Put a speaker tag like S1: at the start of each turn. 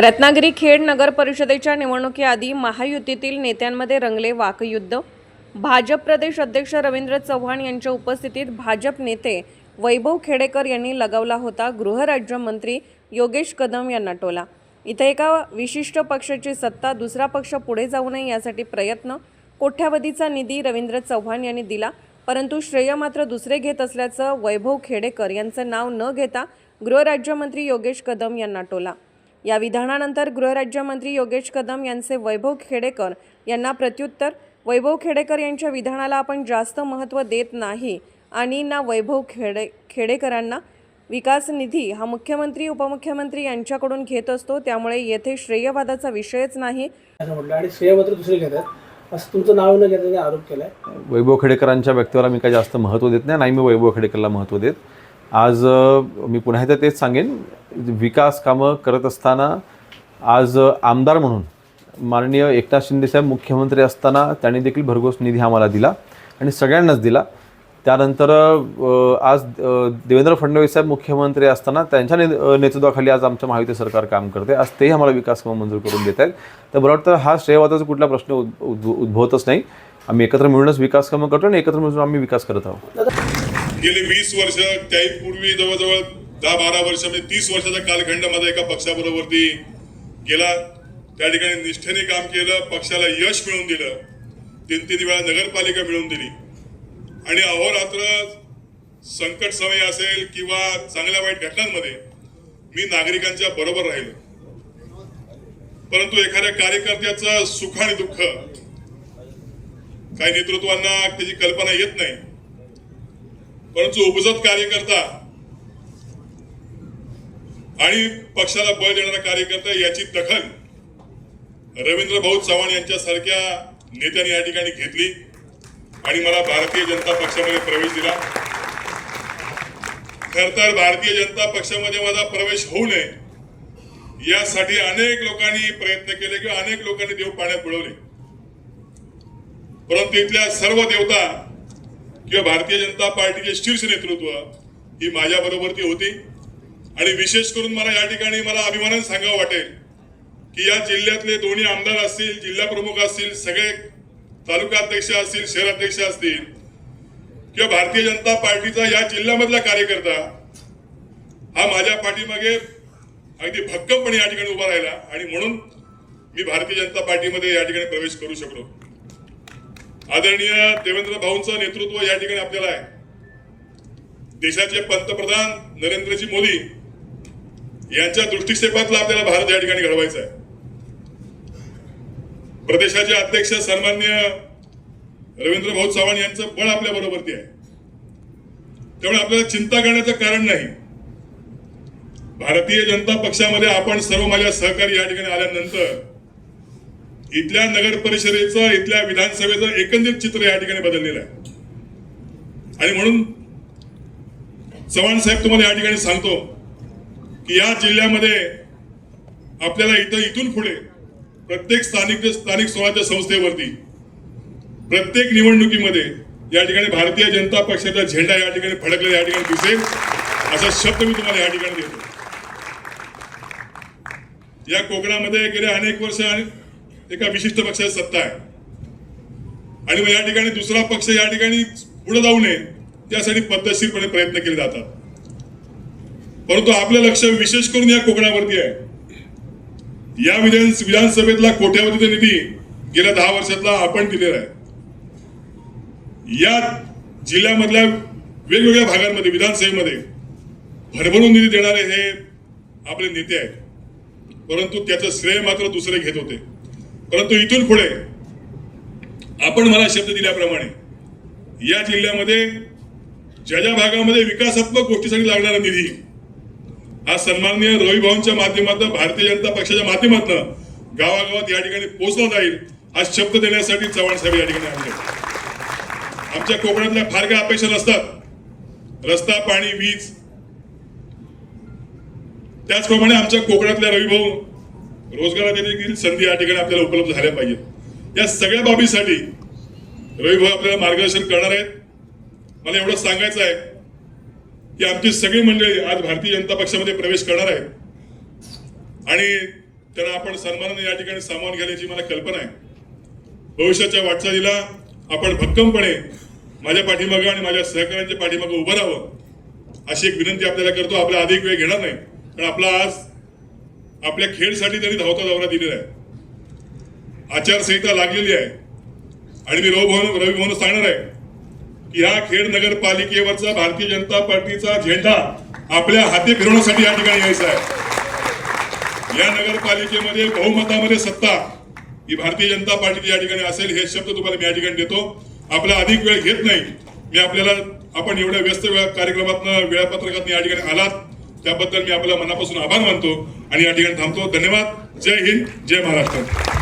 S1: रत्नागिरी खेड नगर परिषदेच्या निवडणुकीआधी महायुतीतील नेत्यांमध्ये रंगले वाकयुद्ध. भाजप प्रदेश अध्यक्ष रवींद्र चव्हाण यांच्या उपस्थितीत भाजप नेते वैभव खेडेकर यांनी लगावला होता गृहराज्यमंत्री योगेश कदम यांना टोला. इथे एका विशिष्ट पक्षाची सत्ता दुसरा पक्ष पुढे जाऊ नये यासाठी प्रयत्न कोट्यावधीचा निधी रवींद्र चव्हाण यांनी दिला परंतु श्रेय मात्र दुसरे घेत असल्याचं वैभव खेडेकर यांचं नाव न घेता गृहराज्यमंत्री योगेश कदम यांना टोला. या विधानानंतर गृहराज्यमंत्री योगेश कदम यांचे वैभव खेडेकर यांना प्रत्युत्तर वैभव खेडेकर यांच्या विधानाला आपण जास्त महत्त्व देत नाही आणि ना वैभव खेडे खेडेकरांना विकास निधी हा मुख्यमंत्री उपमुख्यमंत्री यांच्याकडून घेत असतो त्यामुळे येथे श्रेयवादाचा विषयच नाही.
S2: म्हटलं आणि दुसरे घेतात. असं तुमचं नाव न घेण्याने आरोप केलाय.
S3: वैभव खेडेकरांच्या व्यक्तीला मी काही जास्त महत्त्व देत नाही नाही मी वैभव खेडेकरला महत्त्व देत. आज मी पुन्हा एकदा तेच सांगेन विकास कामं करत असताना आज आमदार म्हणून माननीय एकनाथ शिंदेसाहेब मुख्यमंत्री असताना त्यांनी देखील भरघोस निधी आम्हाला दिला आणि सगळ्यांनाच दिला. त्यानंतर आज देवेंद्र फडणवीस साहेब मुख्यमंत्री असताना त्यांच्या ने नेतृत्वाखाली आज आमचं महायुती सरकार काम करते. आज तेही आम्हाला विकास कामं मंजूर करून देत आहेत. तर मला वाटतं हा श्रेयवादाचा कुठला प्रश्न उद्- उद्- उद्भवतच नाही. आम्ही एकत्र मिळूनच विकास कामं करतो आणि एकत्र मिळून आम्ही विकास करत आहोत.
S4: गेले वीस वर्ष त्याही पूर्वी जवळजवळ दहा बारा वर्ष म्हणजे तीस वर्षाच्या कालखंडामध्ये एका पक्षाबरोबरती गेला. त्या ठिकाणी निष्ठेने काम केलं पक्षाला यश मिळवून दिलं. तीन तीन वेळा नगरपालिका मिळवून दिली. आणि अहोरात्र संकट समय असेल किंवा चांगल्या वाईट घटनांमध्ये मी नागरिकांच्या बरोबर राहिलो. परंतु एखाद्या कार्यकर्त्याचं सुख आणि दुःख काही नेतृत्वांना त्याची कल्पना येत नाही. परंतु उपजत कार्यकर्ता आणि पक्षाला बळ देणारा कार्यकर्ता याची दखल रवींद्र भाऊ चव्हाण यांच्यासारख्या नेत्यांनी या ठिकाणी घेतली आणि मला भारतीय जनता पक्षामध्ये प्रवेश दिला. खर तर भारतीय जनता पक्षामध्ये माझा प्रवेश होऊ नये यासाठी अनेक लोकांनी प्रयत्न केले किंवा अनेक लोकांनी देव पाण्यात बुडवले. परंतु इथल्या सर्व देवता किंवा भारतीय जनता पार्टीचे शीर्ष नेतृत्व ही माझ्या बरोबर ती होती. आणि विशेष करून मला या ठिकाणी मला अभिमानाने सांगावं वाटेल की या जिल्ह्यातले दोन्ही आमदार असतील जिल्हा प्रमुख असतील सगळे तालुका अध्यक्ष असतील शहर अध्यक्ष असतील किंवा भारतीय जनता पार्टीचा या जिल्ह्यामधला कार्यकर्ता हा माझ्या पाठीमागे अगदी भक्कमपणे या ठिकाणी उभा राहिला. आणि म्हणून मी भारतीय जनता पार्टीमध्ये या ठिकाणी प्रवेश करू शकलो. आदरणीय देवेंद्र भाऊंचं नेतृत्व या ठिकाणी आपल्याला आहे. देशाचे पंतप्रधान नरेंद्रजी मोदी यांच्या दृष्टिक्षेपातला आपल्याला भारत या ठिकाणी घडवायचा आहे. प्रदेशाचे अध्यक्ष सन्मान्य रवींद्र भाऊ चव्हाण यांचं बळ आपल्या बरोबरती आहे. त्यामुळे आपल्याला चिंता करण्याचं कारण नाही. भारतीय जनता पक्षामध्ये आपण सर्व माझ्या सहकारी या ठिकाणी आल्यानंतर इथल्या नगर परिषदेचं इथल्या विधानसभेचं एकंदरीत चित्र या ठिकाणी बदललेलं आहे. आणि म्हणून चव्हाण साहेब तुम्हाला या ठिकाणी सांगतो की या जिल्ह्यामध्ये आपल्याला इथं इथून पुढे प्रत्येक स्थानिक स्थानिक स्वराज्य संस्थेवरती प्रत्येक निवडणुकीमध्ये या ठिकाणी भारतीय जनता पक्षाचा झेंडा या ठिकाणी फडकलेला या ठिकाणी दिसेल असा शब्द मी तुम्हाला या ठिकाणी देतो. या कोकणामध्ये गेल्या अनेक वर्ष आणि एका विशिष्ट पक्षाची सत्ता आहे. आणि मग या ठिकाणी दुसरा पक्ष या ठिकाणी पुढे जाऊ नये त्यासाठी पद्धतशीरपणे प्रयत्न केले जातात. परंतु आपलं लक्ष विशेष करून या कोकणावरती आहे. या विधान विधानसभेतला कोट्यावधीचा निधी गेल्या दहा वर्षातला आपण दिलेला आहे. या जिल्ह्यामधल्या वेगवेगळ्या भागांमध्ये विधानसभेमध्ये भरभरून निधी देणारे हे आपले नेते आहेत. परंतु त्याचं श्रेय मात्र दुसरे घेत होते. परंतु इथून पुढे आपण मला शब्द दिल्याप्रमाणे या जिल्ह्यामध्ये ज्या ज्या भागामध्ये विकासात्मक गोष्टीसाठी लागणारा निधी हा सन्माननीय रवी भाऊंच्या माध्यमातून भारतीय जनता पक्षाच्या माध्यमातून गावागावात या ठिकाणी पोहोचला जाईल हा शब्द देण्यासाठी चव्हाण साहेब या ठिकाणी आणले आमच्या कोकणातल्या फार काही अपेक्षा नसतात. रस्ता पाणी वीज. त्याचप्रमाणे आमच्या कोकणातल्या रविभाऊ रोजगाराच्या देखील संधी या ठिकाणी आपल्याला उपलब्ध झाल्या पाहिजेत. या सगळ्या बाबीसाठी रविभाऊ आपल्याला मार्गदर्शन करणार आहेत. मला एवढं सांगायचं आहे की आमची सगळी मंडळी आज भारतीय जनता पक्षामध्ये प्रवेश करणार आहेत. आणि त्यांना आपण सन्मानाने या ठिकाणी सामावून घेण्याची मला कल्पना आहे. भविष्याच्या वाटचालीला आपण भक्कमपणे माझ्या पाठीमागं आणि माझ्या सहकाऱ्यांच्या पाठीमागं उभं राहावं अशी एक विनंती आपल्याला करतो. आपला अधिक वेळ घेणार नाही. पण आपला आज आपल्या खेळसाठी त्यांनी धावता दौरा दिलेला आहे आचारसंहिता लागलेली आहे. आणि मी रवी रविभवन सांगणार आहे की ह्या खेड नगरपालिकेवरचा भारतीय जनता पार्टीचा झेंडा आपल्या हाती फिरवण्यासाठी या ठिकाणी यायचा आहे. या नगरपालिकेमध्ये बहुमतामध्ये सत्ता ही भारतीय जनता पार्टीची या ठिकाणी असेल हे शब्द तुम्हाला मी या ठिकाणी देतो. आपला अधिक वेळ घेत नाही. मी आपल्याला आपण एवढ्या व्यस्त वेळा कार्यक्रमातनं वेळापत्रकात या ठिकाणी आलात. त्याबद्दल मी आपल्याला मनापासून आभार मानतो आणि या ठिकाणी थांबतो. धन्यवाद. जय हिंद जय महाराष्ट्र.